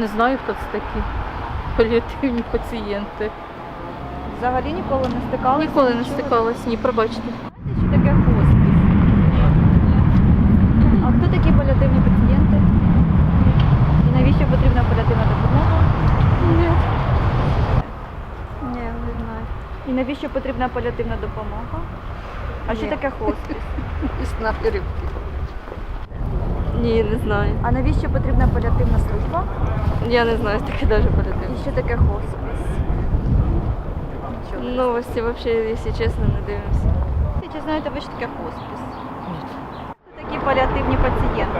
Не знаю, хто це такі. Паліативні пацієнти. Взагалі ніколи не стикалися? Ніколи не стикалась, ні, пробачте. Що таке хоспіс? А хто такі паліативні пацієнти? І навіщо потрібна паліативна допомога? Ні. Ні, не знаю. І навіщо потрібна паліативна допомога? А що Ні. таке хоспіс? Ні, не знаю. А навіщо потрібна паліативна служба? Я не знаю, таке дуже І політично. що таке хоспіс? Новості взагалі, якщо чесно, не дивимося. Чи знаєте ви, що таке хоспіс? Хто такі паліативні пацієнти?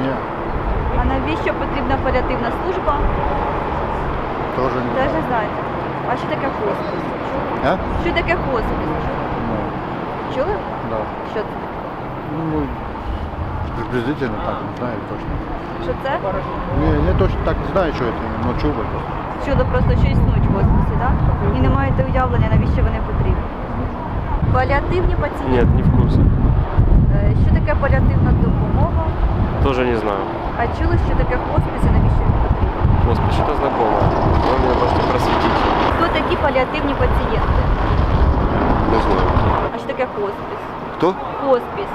Ні, А навіщо потрібна паліативна служба? теж не. Теж не знаєте. А що таке хоспіс? А? Що таке хоспіс? Ну, Чули? да. Що це? Ну, приблизительно так, не знаю точно. Що це? Не, не точно так не знаю, що це, но чув би. Чудо просто, що існують хосписи, так? І не маєте уявлення, навіщо вони потрібні. Паліативні пацієнти. Нет, не в курсе. Е, Що таке паліативна допомога? Тоже не знаю. А чули, що таке хоспис і навіщо він потрібен? Господи, что-то знакомое. Вы меня можете просветить. Хто такі паліативні пацієнти? Не знаю. А що таке хоспис? Кто? Хоспіс.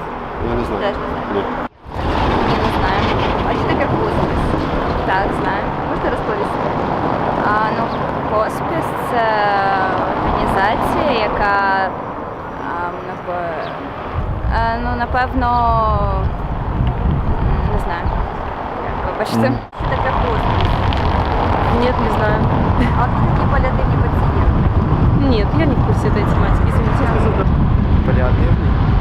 Я не Теж не знаю. Нет. Не знаю. А що таке хоспис? Так, знаю. Можете розповісти? А, ну, хоспіс це організація, яка а, напе- е, ну, напевно, не знаю. Вибачте. Що таке хоспис? Нет, не знаю. А хто такі паліативні пацієнти? Нет, я не в курсе этой тематики, извините. Паллиативный? С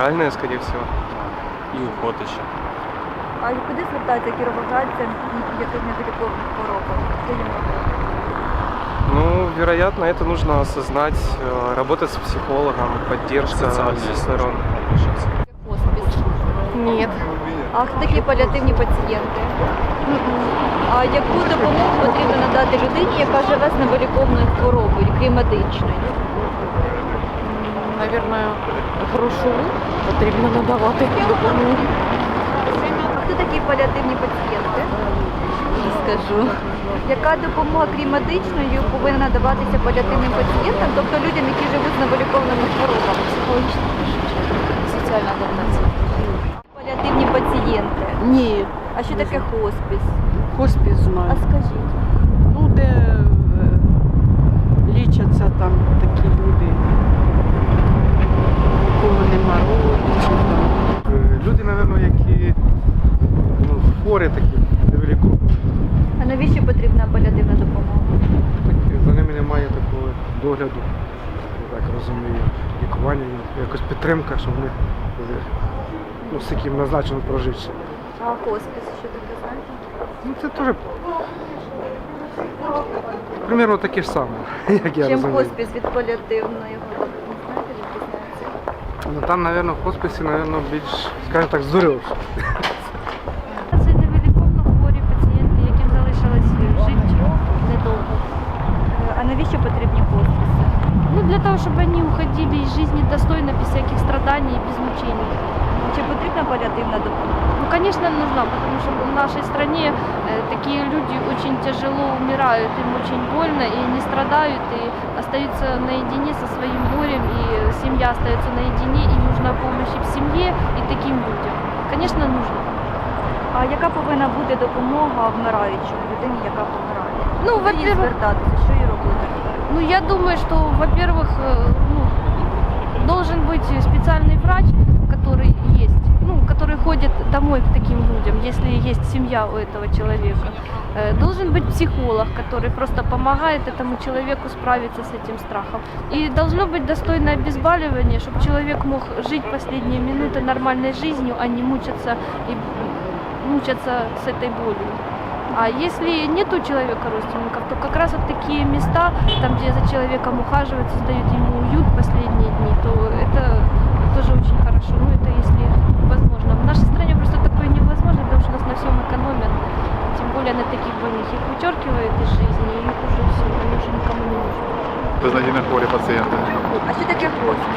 моральная, скорее всего. И уход еще. А куди звертаються кіровоградцям, яким невиліковним хворобам? Що їм робити? Ну, вероятно, это нужно осознать, э, работать с психологом, поддержка со всех сторон. Хоспис. Нет. А хто такі паліативні пацієнти? А яку допомогу потрібно надати людині, яка живе з невиліковною хворобою, крім медичної? Наверное, грошову потрібно надавати допомогу. Хто такі паліативні пацієнти? Не скажу. Яка допомога, крім медичної, повинна надаватися паліативним пацієнтам, тобто людям, які живуть з невиліковними хворобами? Соціальна адаптація. Паліативні пацієнти. Ні, А що таке хоспіс? хоспіс А знаю. скажіть. Ну, де е, лічаться там такі люди, нема. Е, Люди, мабуть, які ну, хворі такі, невелико. А навіщо потрібна паліативна допомога? Так, за ними немає такого догляду, я так розумію, лікування, якось підтримка, щоб вони ну, скільки їм назначено прожити. А хоспіс, що таке знаєте? Ну це теж примерно таке ж саме, як я Чим розумію. хоспіс від паліативної хвороби? Ну там, мабуть, в хосписі, мабуть, більш, скажімо так, здоров'я. Це невиліковно хворі пацієнти, яким залишилось жити недовго. Е, А навіщо потрібні хосписи? Ну, для того, щоб вони уходили із життя достойно, без всяких страданий і без мучений. Чи потрібна паліативна допомога? Ну, конечно, нужна, потому что в нашей стране э, такие люди очень тяжело умирают, им очень больно, и не страдают, и остаются наедине со своим горем, и семья остается наедине, и нужна помощь и в семье, и таким людям. Конечно, нужно. А яка повинна бути допомога вмираючому людині, яка помирає? Ну, Куди їй во-первых, звертатися, що їй робити? Ну, я думаю, что, во-первых, э, ну, должен быть специальный врач, который есть, ну, который ходит домой к таким людям, если есть семья у этого человека. Э, Должен быть психолог, который просто помогает этому человеку справиться с этим страхом. И должно быть достойное обезболивание, чтобы человек мог жить последние минуты нормальной жизнью, а не мучиться и мучаться с этой болью. А если нету у человека родственников, то как раз вот такие места, там, где за человеком ухаживают, создают ему уют последние дни, то это тоже очень хорошо. Ну, это если нашей стране просто такое невозможно, потому что у нас на всем экономят. Тем более на таких больных. Их вычеркивают из жизни, и их уже все, они уже никому не нужны. Безнадійно хворі пацієнти. А що таке хоспіс?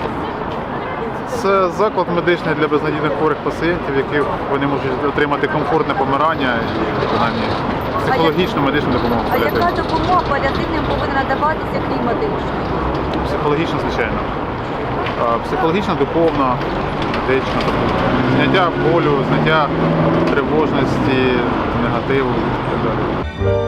Це заклад медичний для безнадійних хворих пацієнтів, в яких вони можуть отримати комфортне помирання і принаймні психологічну медичну допомогу. А яка допомога паліативним повинна надаватися крім медичної? Психологічно, звичайно. А, Психологічна, духовна, медична, тобто зняття болю, зняття тривожності, негативу і так далі.